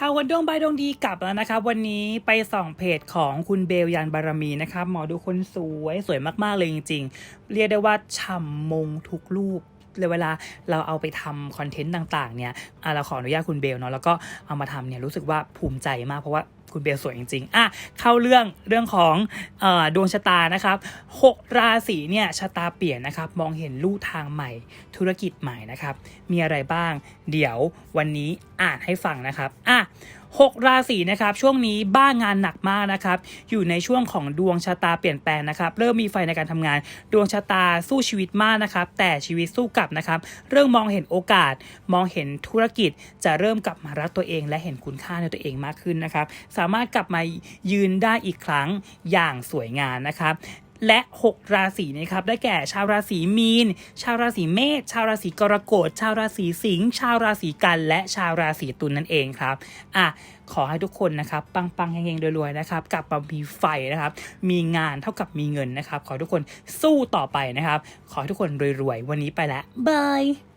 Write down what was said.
ข่าววันดวงบายดวงดีกลับแล้วนะครับ วันนี้ไปส่องเพจของคุณเบลยันบารมีนะครับหมอดูคนสวยสวยมากๆเลยจริง ๆ เรียกได้ว่าฉ่ำมงทุกรูป เลยเวลาเราเอาไปทำคอนเทนต์ต่างๆเนี่ยเราขออนุญาตคุณเบลเนาะแล้วก็เอามาทำเนี่ยรู้สึกว่าภูมิใจมากเพราะว่าคุณเบลสวยจริงๆ อะ เข้าเรื่องเรื่องของอดวงชะตานะครับหกราศีเนี่ยชะตาเปลี่ยนนะครับ มองเห็นลู่ทางใหม่ ธุรกิจใหม่นะครับ มีอะไรบ้าง เดี๋ยววันนี้อ่านให้ฟังนะครับ อะหกราศีนะครับช่วงนี้บ้างานหนักมากนะครับอยู่ในช่วงของดวงชะตาเปลี่ยนแปลงนะครับเริ่มมีไฟในการทำงาน ดวงชะตาสู้ชีวิตมากนะครับแต่ชีวิตสู้กลับนะครับเริ่มมองเห็นโอกาส มองเห็นธุรกิจจะเริ่มกลับมารักตัวเอง และเห็นคุณค่าในตัวเองมากขึ้นนะครับสามารถกลับมายืนได้อีกครั้งอย่างสวยงามนะครับ และ 6 ราศีนะครับ ได้แก่ชาวราศีมีน ชาวราศีเมษ ชาวราศีกรกฎ ชาวราศีสิงห์ ชาวราศีกันและชาวราศีตุลนั่นเองครับ อะ ขอให้ทุกคนนะครับปังปังๆเฮงๆรวยๆนะครับ กลับมามีไฟนะครับ มีงานเท่ากับมีเงินนะครับ ขอทุกคนสู้ต่อไปนะครับ ขอให้ทุกคนรวยๆ วันนี้ไปแล้วบาย